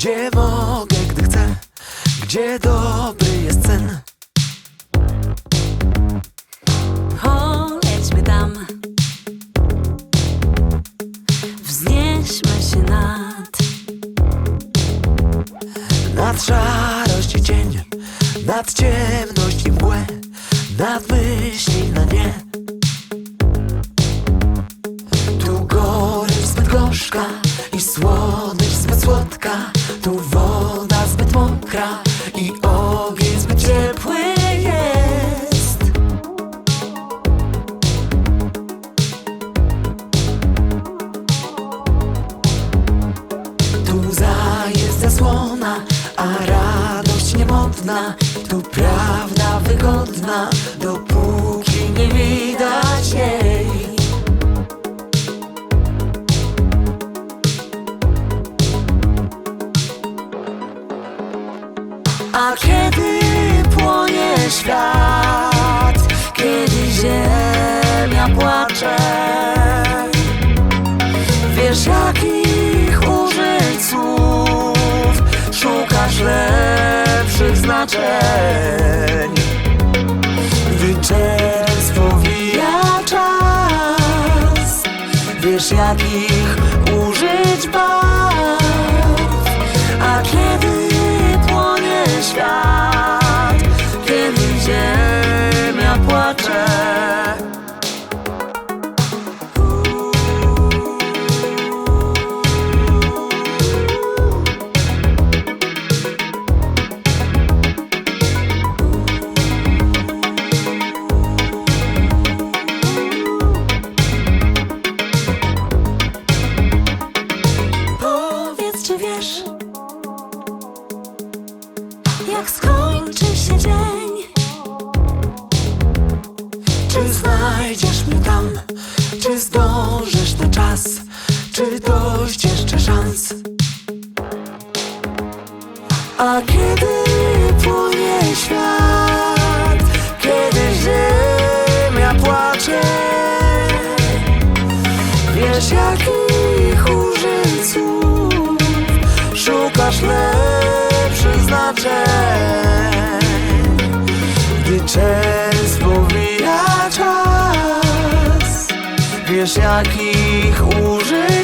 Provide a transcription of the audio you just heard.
Gdzie mogę, gdy chcę? Gdzie dobry jest sen? Polećmy tam. Wznieśmy się nad. Nad szarość i cień Nad ciemność i mgłę Nad myśli na nie I ogień zbyt ciepły jest. Tu łza jest zasłona, a radość niemodna. Tu prawda wygodna, dopóki nie widać jej A kiedy płonie świat, kiedy ziemia płacze? Wiesz jakich użyć słów Szukasz lepszych znaczeń? Powija czas. Wiesz jakich Jak skończy się dzień Czy znajdziesz mnie tam? Czy zdążysz na czas? Czy dość jeszcze szans? A kiedy płonie świat? Kiedy ziemia płacze? Wiesz jakich słów Szukasz lepszych znaczeń gdy czas powija czas Wiesz jakich użyć